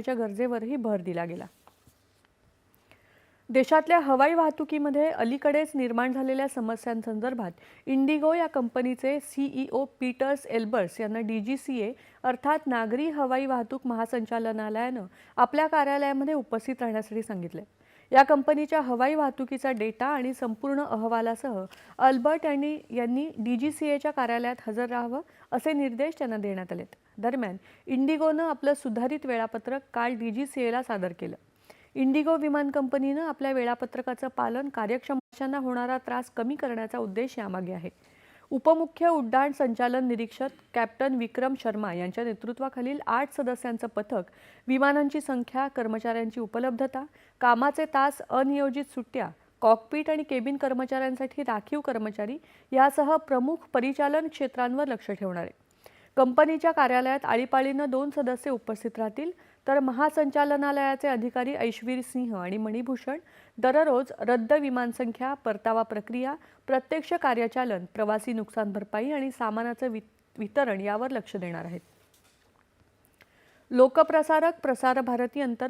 करण्याच्या गरजेवरही भर दिला गेला. देशातल्या हवाई वाहतुकीमध्ये अलीकडेच निर्माण झालेल्या समस्यांसंदर्भात इंडिगो या कंपनीचे सीईओ पीटर्स एल्बर्स यांना डीजीसीए अर्थात नागरी हवाई वाहतूक महासंचालनालयानं आपल्या कार्यालयामध्ये उपस्थित राहण्यासाठी सांगितले या कंपनीच्या हवाई वाहतुकीचा डेटा आणि संपूर्ण अहवालासह अल्बर्ट यांनी यांनी एच्या कार्यालयात हजर राहावं असे निर्देश त्यांना देण्यात आलेत. दरम्यान इंडिगोनं आपलं सुधारित वेळापत्रक काल डी जी सी एला सादर केलं. इंडिगो विमान कंपनीनं आपल्या वेळापत्रकाचं पालन कार्यक्षम होणारा त्रास कमी करण्याचा उद्देश यामागे आहे. उपमुख्य उड्डाण संचालन निरीक्षक कॅप्टन विक्रम शर्मा यांच्या नेतृत्वाखालील आठ सदस्यांचं पथक विमानांची संख्या कर्मचाऱ्यांची उपलब्धता कामाचे तास अनियोजित सुट्ट्या कॉकपीट आणि केबिन कर्मचाऱ्यांसाठी राखीव कर्मचारी यासह प्रमुख परिचालन क्षेत्रांवर लक्ष ठेवणार आहे. कंपनीच्या कार्यालयात आळीपाळीनं दोन सदस्य उपस्थित राहतील. तर महासंचालनालयाचे अधिकारी ऐश्वीर सिंह आणि मणिभूषण दररोज रद्द विमानसंख्या परतावा प्रक्रिया प्रत्यक्ष कार्यचालन प्रवासी नुकसान भरपाई आणि सामानाचं वि वितरण यावर लक्ष देणार आहेत. लोकप्रसारक प्रसार भारती अंतर्गत